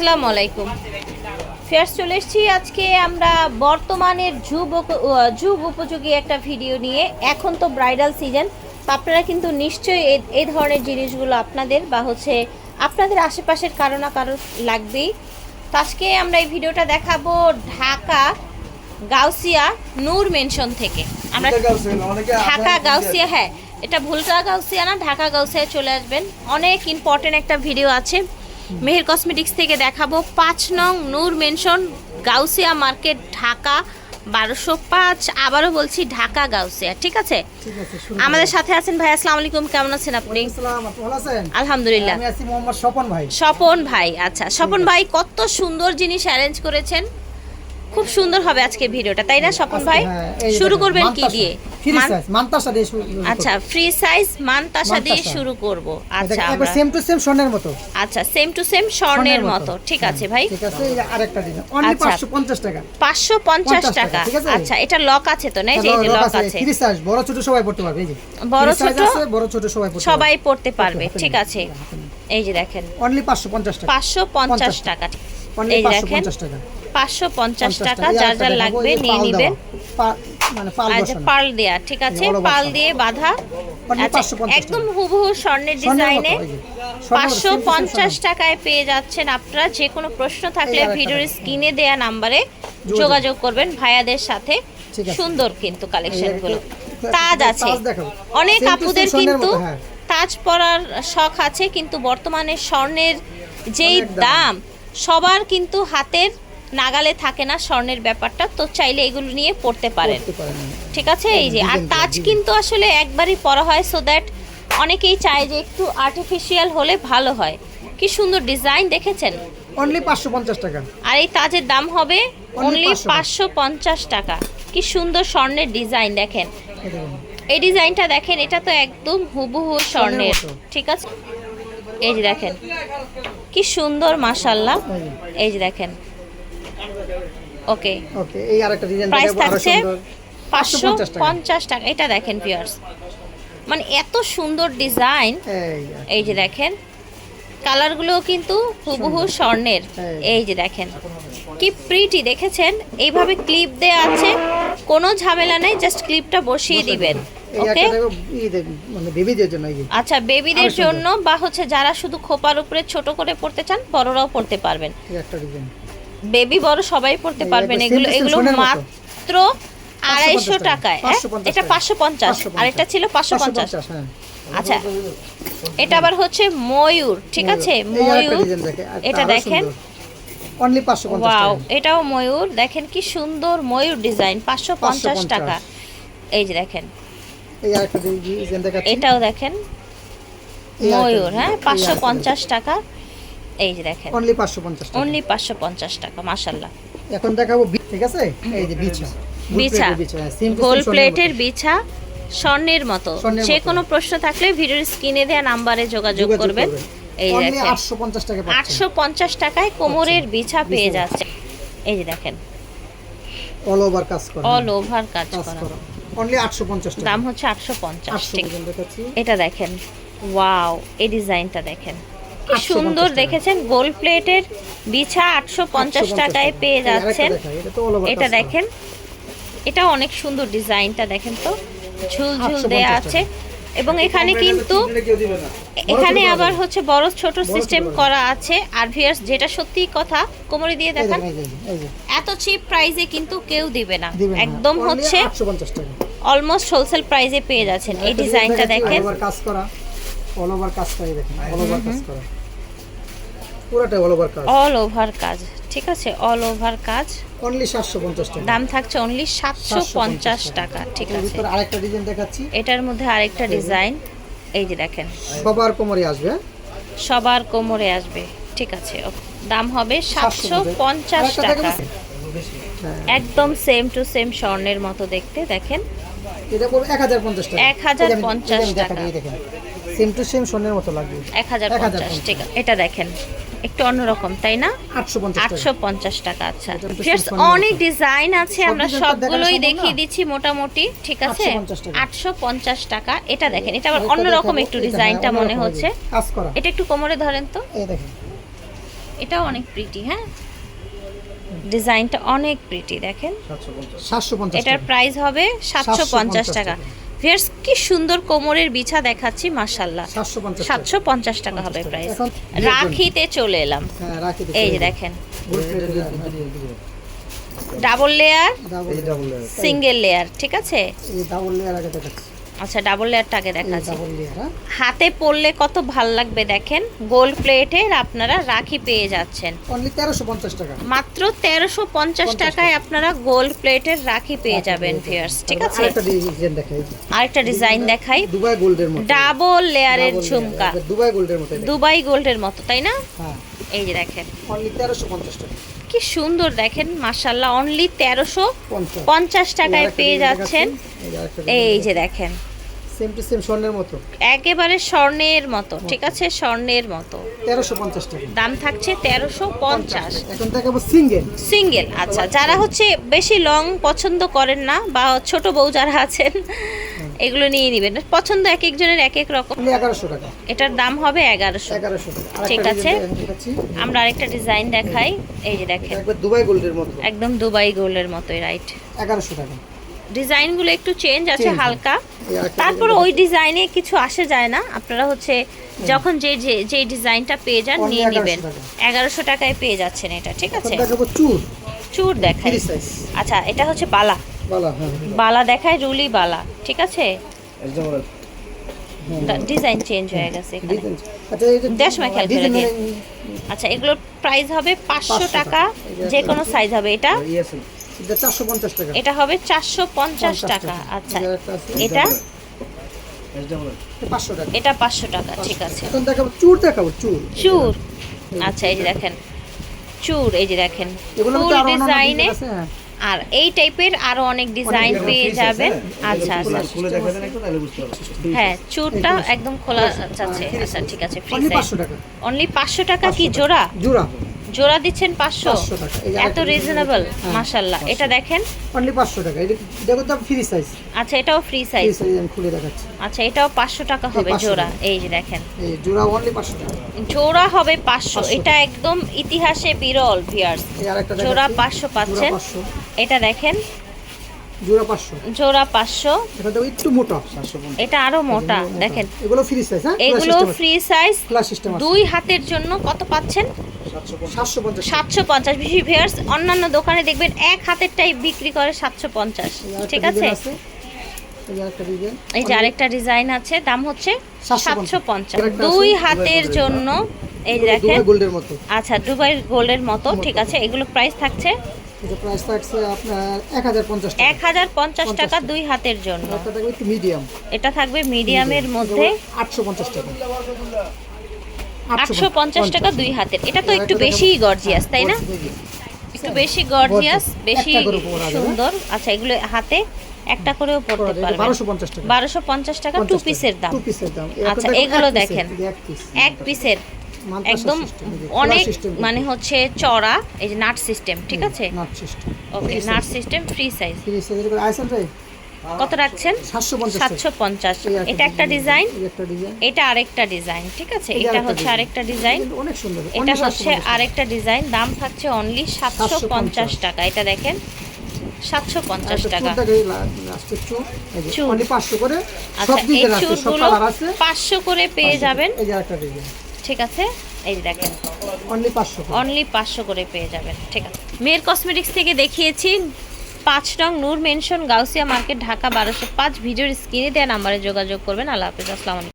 আসসালামু আলাইকুম। ফেয়ার্স চলে এসেছি। আজকে আমরা বর্তমানের যুগ আহ, যুগ উপযোগী একটা ভিডিও নিয়ে। এখন তো ব্রাইডাল সিজন আপনারা কিন্তু নিশ্চয়ই এই ধরনের জিনিসগুলো আপনাদের বা হচ্ছে আপনাদের আশেপাশের কারও না কারও লাগবেই। তো আজকে আমরা এই ভিডিওটা দেখাবো ঢাকা গাউসিয়া নূর মেনশন থেকে। আমরা ঢাকা গাউসিয়া হ্যাঁ এটা ভুলটা গাউসিয়া না ঢাকা গাউসিয়া চলে আসবেন। অনেক ইম্পর্টেন্ট একটা ভিডিও আছে। মেহের কসমেটিক্স থেকে দেখাবো পাঁচ নং নূর মেনশন গাউসিয়া মার্কেট ঢাকা বারোশো পাঁচ। আবারও বলছি ঢাকা গাউসিয়া ঠিক আছে? আমাদের সাথে আছেন ভাই আসসালামু আলাইকুম কেমন আছেন আপনি? আলহামদুলিল্লাহ। স্বপন ভাই। স্বপন ভাই আচ্ছা। স্বপন ভাই কত সুন্দর জিনিস অ্যারেঞ্জ করেছেন। খুব সুন্দর হবে আজকে ভিডিওটা তাই না স্বপন ভাই? হ্যাঁ, শুরু করবেন কি দিয়ে? ফ্রি সাইজ মান্তাসা দিয়ে শুরু আচ্ছা ফ্রি সাইজ মানতাসা দিয়ে শুরু করব। আচ্ছা আমরা সেম টু সেম স্বর্ণের মতো। আচ্ছা সেম টু সেম স্বর্ণের স্বর্ণের মতো। ঠিক আছে ভাই? ঠিক আছে আরেকটা ডিজাইন অনলি আচ্ছা। 550 টাকা? আচ্ছা এটা লক আছে তো না? এই যে লক লক আছে আছে। ফ্রি সাইজ বড় ছোট সবাই পড়তে পারবে এই যে। বড় ছোট? বড় ছোট সবাই পড়তে সবাই পড়তে পারবে পারবে। ঠিক আছে। এই যে দেখেন। অনলি 550 টাকা। পাঁচশো পঞ্চাশ টাকা। এই দেখেন 550 টাকা। পাঁচশো পঞ্চাশ টাকা এই যার যার লাগবে নিয়ে নিবেন। মানে পাল আচ্ছা পাল দেয়া ঠিক আছে পাল। দিয়ে বাঁধা। আচ্ছা 550 একদম হুবহু স্বর্ণের ডিজাইনে। পাঁচশো পঞ্চাশ টাকায় পেয়ে যাচ্ছেন আপনারা। যে কোনো প্রশ্ন থাকলে ভিডিওর স্ক্রিনে দেয়া নাম্বারে যোগাযোগ। করবেন ভাইয়াদের সাথে। সুন্দর কিন্তু কালেকশনগুলো। এই- তাজ আছে। অনেক আপুদের কিন্তু তাজ পরার শখ আছে কিন্তু বর্তমানে স্বর্ণের যেই দাম। সবার কিন্তু হাতের নাগালে থাকে না স্বর্ণের ব্যাপারটা তো চাইলে এগুলো নিয়ে পড়তে পারেন। ঠিক আছে? এই যে আর তাজ কিন্তু আসলে একবারই পরা হয় সো দ্যাট অনেকেই চায় যে একটু আর্টিফিশিয়াল হলে ভালো হয়। কি সুন্দর ডিজাইন দেখেছেন? অনলি 550 টাকা। আর এই তাজের দাম হবে অনলি 500 পাঁচশো পঞ্চাশ। টাকা। কি সুন্দর স্বর্ণের ডিজাইন দেখেন। এই ডিজাইনটা দেখেন এটা তো একদম হুবহু স্বর্ণের। ঠিক আছে? এই যে দেখেন কি সুন্দর মাশাল্লাহ এই যে। দেখেন। ওকে। ওকে এই আরেকটা ডিজাইন প্রাইস থাকছে পাঁচশো 550 টাকা। এটা দেখেন পিয়ার্স মানে এত সুন্দর ডিজাইন। এই যে দেখেন কালারগুলো কিন্তু হুবহু স্বর্ণের। এই। যে দেখেন কি প্রিটি দেখেছেন? এইভাবে ক্লিপ দেয়া আছে কোনো ঝামেলা নেই জাস্ট ক্লিপটা বসিয়ে দিবেন। ওকে মানে আচ্ছা বেবিদের জন্য বা হচ্ছে যারা শুধু খোপার উপরে ছোট করে পড়তে চান বড়রাও পড়তে পারবেন। বেবি বড় সবাই পড়তে পারবেন। এগুলো এগুলো মাত্র আড়াইশো টাকায় হ্যাঁ? 550 এটা পাঁচশো পঞ্চাশ। আর এটা ছিল পাঁচশো পঞ্চাশ। হ্যাঁ। আচ্ছা। এটা আবার হচ্ছে ময়ূর ঠিক আছে? ময়ূর এটা দেখেন। অনলি 550 ওয়াও এটাও ময়ূর। দেখেন কি সুন্দর ময়ূর ডিজাইন পাঁচশো পঞ্চাশ। টাকা। এই যে দেখেন। এই আরেকটা ডিজাইন দেখাচ্ছি। এটাও দেখেন। ময়ূর হ্যাঁ? পাঁচশো পঞ্চাশ টাকা। এই যে দেখেন। অনলি 550 টাকা। অনলি পাঁচশো পঞ্চাশ টাকা মাসাল্লাহ এখন দেখাবো ঠিক আছে? এই যে বিছা। বিছা। হ্যাঁ, গোল স্বর্ণের প্লেটের মতো। বিছা স্বর্ণের মতো। যে কোনো প্রশ্ন থাকলে ভিডিওর স্ক্রিনে দেওয়া নাম্বারে যোগাযোগ করবেন। এই দেখেন। 850 টাকা পাচ্ছেন। আটশো পঞ্চাশ টাকায় কোমরের বিছা পেয়ে যাচ্ছে। এই যে দেখেন। অল ওভার কাজ করা। অল ওভার কাজ করা। অনলি 850 টাকা। দাম হচ্ছে আটশো পঞ্চাশ 800 ঠিক। ডিজাইন দেখাচ্ছি এটা দেখেন ওয়াও এই ডিজাইনটা দেখেন। কি সুন্দর দেখেছেন গোল্ড প্লেটের বিছা আটশো পঞ্চাশ 850 টাকায় পেয়ে যাচ্ছেন। এটা। দেখেন এটা অনেক সুন্দর ডিজাইনটা দেখেন তো। ঝুল ঝুল দেয়া আছে। এবং এখানে কিন্তু এখানে আবার হচ্ছে বড় ছোট সিস্টেম করা আছে। আর ভিয়ার্স যেটা সত্যি কথা কোমরে দিয়ে দেখান। এত চিপ প্রাইসে কিন্তু কেউ দিবে না। একদম হচ্ছে 850 টাকা। অলমোস্ট হোলসেল প্রাইসে পেয়ে যাচ্ছেন। এই ডিজাইনটা দেখেন। কাজ করা। অল ওভার কাজ করা দেখেন। অল ওভার কাজ করা। পুরোটা অল ওভার কাজ। অল ওভার কাজ। ঠিক আছে? অল ওভার কাজ। অনলি 750 টাকা। দাম থাকছে অনলি সাতশো পঞ্চাশ টাকা। ঠিক আছে। আরেকটা ডিজাইন দেখাচ্ছি। এটার মধ্যে আরেকটা ডিজাইন এই যে দেখেন। সবার কোমরে আসবে হ্যাঁ? সবার কোমরে আসবে। ঠিক আছে দাম হবে সাতশো পঞ্চাশ। আরেকটা টাকা। হ্যাঁ, একদম সেম টু সেম স্বর্ণের মতো দেখতে দেখেন। এটা পড়বে 1050 টাকা। 1050 এই যে আমি- এই যে আমি টাকা। দেখেন। সেম টু সেম স্বর্ণের মতো লাগবে। এক হাজার পঞ্চাশ ঠিক আছে। এটা দেখেন একটু অন্যরকম তাই না? আটশো পঞ্চাশ টাকা। আচ্ছা। অনেক ডিজাইন আছে আমরা সবগুলোই দেখিয়ে দিচ্ছি মোটামুটি ঠিক আছে? আটশো পঞ্চাশ টাকা। এটা দেখেন এটা আবার অন্যরকম একটু হ্যাঁ, ডিজাইনটা মনে হচ্ছে। এটা একটু কোমরে ধরেন তো। এটাও অনেক প্রিটি হ্যাঁ? ডিজাইনটা অনেক প্রিটি দেখেন। এটার প্রাইস হবে সাতশো পঞ্চাশ 750 টাকা। টাকা। ভিয়ার্স কি সুন্দর কোমরের বিছা দেখাচ্ছি মাশাল্লাহ সাতশো পঞ্চাশ টাকা। হবে 50 টাকা। প্রাইস রাখিতে চলে এলাম। হ্যাঁ এই যে দেখেন। ডাবল লেয়ার সিঙ্গেল লেয়ার ঠিক আছে? ডাবল লেয়ার আগে দেখাচ্ছি। আচ্ছা ডাবল লেয়ারটা আগে দেখাচ্ছি। হ্যাঁ। হাতে পরলে কত ভালো লাগবে দেখেন? গোল্ড প্লেটের আপনারা রাখি পেয়ে যাচ্ছেন। টাকা। মাত্র তেরোশো পঞ্চাশ টাকায় আপনারা গোল্ড প্লেটের রাখি পেয়ে যাবেন ভিয়ার্স ঠিক আছে? আরেকটা ডিজাইন দেখাই। আরেকটা ডিজাইন দেখাই। দুবাই গোল্ডের মতো। ডাবল লেয়ারের ঝুমকা। দুবাই গোল্ডের মতো দুবাই গোল্ডের মতো তাই না? হ্যাঁ। এই যে দেখেন। কি সুন্দর দেখেন মাশাল্লাহ অনলি তেরোশো পঞ্চাশ টাকায় পেয়ে যাচ্ছেন। এই যে দেখেন। সেম টু সেম স্বর্ণের মতো। একেবারে স্বর্ণের মতো ঠিক আছে? স্বর্ণের মতো। তেরোশো পঞ্চাশ টাকা। দাম থাকছে তেরোশো পঞ্চাশ। এখন দেখাবো সিঙ্গেল। সিঙ্গেল আচ্ছা। যারা হচ্ছে বেশি লং পছন্দ করেন না বা ছোট বউ যারা আছেন এগুলো নিয়ে নেবেন। পছন্দ এক একজনের এক এক রকম। অনলি এগারোশো টাকা। এটার দাম হবে এগারোশো। এগারোশো টাকা। ঠিক আছে। আমরা আরেকটা ডিজাইন দেখাই। এই যে দেখেন। একবার দুবাই গোল্ডের মতো। একদম দুবাই গোল্ডের মতোই রাইট। এগারোশো টাকা। ডিজাইনগুলো একটু চেঞ্জ আছে হালকা। তারপরে ওই ডিজাইনে কিছু আসে যায় না। আপনারা হচ্ছে যখন যে যে যে ডিজাইনটা পেয়ে যান নিয়ে নেবেন। এগারোশো টাকায় পেয়ে যাচ্ছেন এটা ঠিক আছে? চুর। চুর দেখাই। আচ্ছা এটা হচ্ছে বালা। বলা হ্যাঁ বালা দেখায় রুলি বালা ঠিক আছে? হ্যাঁ। ডিজাইন চেঞ্জ হয়ে গেছে এখানে। আচ্ছা খেয়াল করে দিন। আচ্ছা এগুলোর প্রাইস হবে পাঁচশো 500 টাকা। টাকা। যে কোনো সাইজ হবে এটা। এটা হবে চারশো পঞ্চাশ টাকা। আচ্ছা এটা এটা? পাঁচশো টাকা। এটা পাঁচশো টাকা ঠিক আছে। এখন দেখাবো চুর দেখাবো চুর। চুর। আচ্ছা এই যে দেখেন। চুর এই যে দেখেন। ফুল ডিজাইনে হ্যাঁ। আর এই টাইপের আরও অনেক ডিজাইন পেয়ে যাবেন। আচ্ছা আচ্ছা। হ্যাঁ চুরটা একদম খোলা আচ্ছা আচ্ছা ঠিক আছে ফ্রি সাইজ অনলি পাঁচশো টাকা কি জোড়া? জোড়া। জোড়া দিচ্ছেন পাঁচশো? 500 টাকা। এই যে এত রিজনেবল হ্যাঁ, মাশাল্লাহ এটা দেখেন। অনলি পাঁচশো টাকা। এটা তো ফ্রি সাইজ আচ্ছা এটাও ফ্রি সাইজ খুলে দেখাচ্ছি। আচ্ছা এটাও পাঁচশো টাকা হবে জোড়া। এই যে দেখেন। জোড়া অনলি পাঁচশো টাকা। জোড়া হবে পাঁচশো। 500 এটা একদম ইতিহাসে বিরল ভিয়ার্স জোড়া। পাঁচশো পাচ্ছেন এটা দেখেন। জোড়া এটা একটু মোটা। এটা আরও মোটা দেখেন। এগুলো ফ্রি সাইজ হ্যাঁ? এগুলো ফ্রি সাইজ দুই হাতের জন্য কত পাচ্ছেন? সাতশো পঞ্চাশ। বেশি ভিয়ার্স অন্যান্য দোকানে দেখবেন এক হাতেরটাই বিক্রি করে সাতশো পঞ্চাশ। ঠিক আছে? এই যে আরেকটা ডিজাইন আছে দাম হচ্ছে সাতশো পঞ্চাশ। দুই হাতের জন্য এই দেখেন। দুবাই গোল্ডের মতো। আচ্ছা দুবাই গোল্ডের মতো ঠিক আছে। এগুলো প্রাইস থাকছে? প্রাইস থাকছে আপনার টাকা। দুই হাতের জন্য। থাকবে মিডিয়াম এটা থাকবে মিডিয়ামের মধ্যে। আটশো পঞ্চাশ টাকা। আটশো পঞ্চাশ টাকা দুই হাতের। এটা তো একটু বেশিই গর্জিয়াস তাই না? একটু বেশি গর্জিয়াস বেশি। সুন্দর। আচ্ছা এগুলো হাতে একটা করেও পড়তে পারবেন। বারোশো পঞ্চাশ টাকা। বারোশো পঞ্চাশ টাকা টু পিসের দাম। টু পিসের দাম। আচ্ছা, এগুলো দেখেন। এক পিসের একদম অনেক মানে হচ্ছে চড়া এই যে নাট সিস্টেম ঠিক আছে? Nut system okay nut system free size free সাইজের করে আইসেন রে কত রাখছেন? সাতশো পঞ্চাশ। এটা একটা ডিজাইন? এটা আরেকটা ডিজাইন ঠিক আছে? এটা হচ্ছে আরেকটা ডিজাইন। অনেক সুন্দর এটা হচ্ছে 750 আরেকটা ডিজাইন দাম থাকছে অনলি সাতশো পঞ্চাশ টাকা। এটা দেখেন সাতশো পঞ্চাশ টাকা। চুল দেখাই, লা- লাস্টের চুল, এই যে, চুল। only 500 করে আচ্ছা এই চুলগুলো পাঁচশো করে পেয়ে যাবেন। ঠিক আছে? এই দেখেন। অনলি 500 অনলি পাঁচশো করে পেয়ে যাবেন। ঠিক আছে। মেয়ের কসমেটিক্স থেকে দেখিয়েছি। পাঁচ নং নূর মেনশন, গাউসিয়া মার্কেট, ঢাকা, বারোশো পাঁচ ভিডিওর স্ক্রিনে দেওয়া নাম্বারে যোগাযোগ করবেন। আল্লাহ হাফিজ, আসসালামু আলাইকুম।